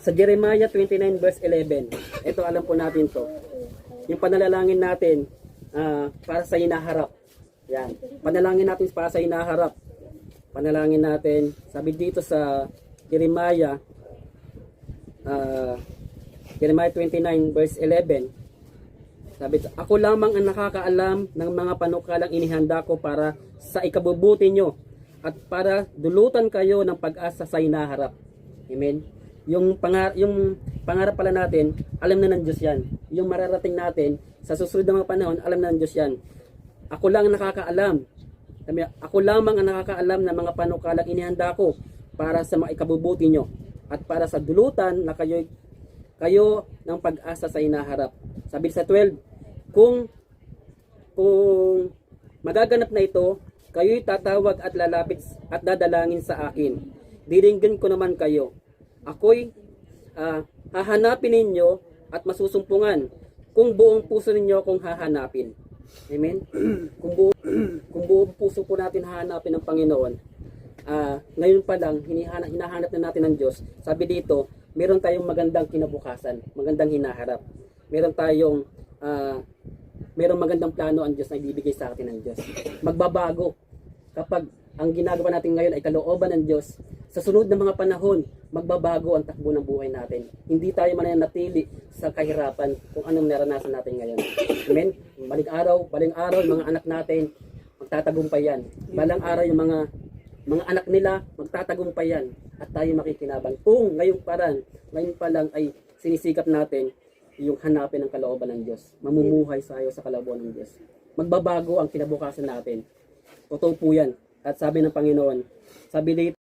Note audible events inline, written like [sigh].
Sa Jeremiah 29 verse 11, ito alam po natin to. Yung panalangin natin ah, para sa hinaharap. Yan. Panalangin natin para sa hinaharap. Panalangin natin, sabi dito sa Jeremiah ah, Jeremiah 29 verse 11, sabi, ako lamang ang nakakaalam ng mga panukalang inihanda ko para sa ikabubuti nyo at para dulutan kayo ng pag-asa sa hinaharap. Amen. Yung pangar yung pangarap pala natin, alam na ng Diyos 'yan. Yung mararating natin sa susunod na mga panahon, alam na ng Diyos 'yan. Ako lang ang nakakaalam. Ako lamang ang nakakaalam ng mga panukalang inihanda ko para sa mga ikabubuti nyo at para sa dulutan na kayo kayo ng pag-asa sa hinaharap. Sabi sa 12, kung kung magaganap na ito, kayo'y tatawag at lalapit at dadalangin sa akin. Diringgan ko naman kayo. Ako'y ah, hahanapin ninyo at masusumpungan kung buong puso ninyo akong hahanapin. Amen? [clears throat] kung, buong, kung buong puso po natin hahanapin ng Panginoon, ah, ngayon pa lang, hinihanap, hinahanap na natin ng Diyos. Sabi dito, meron tayong magandang kinabukasan, magandang hinaharap. Meron tayong, ah, merong magandang plano ang Diyos na ibibigay sa atin ng Diyos. Magbabago kapag ang ginagawa natin ngayon ay kalooban ng Diyos. Sa sunod na mga panahon, magbabago ang takbo ng buhay natin. Hindi tayo mananatili sa kahirapan kung anong naranasan natin ngayon. Amen? Baling araw, baling araw, mga anak natin, magtatagumpay yan. Balang araw, yung mga mga anak nila, magtatagumpay yan. At tayo makikinabang. Kung ngayong parang, ngayon pa lang ay sinisikap natin yung hanapin ang kalooban ng Diyos. Mamumuhay tayo sa kalooban ng Diyos. Magbabago ang kinabukasan natin. Totoo po yan. At sabi ng Panginoon, sabi dito,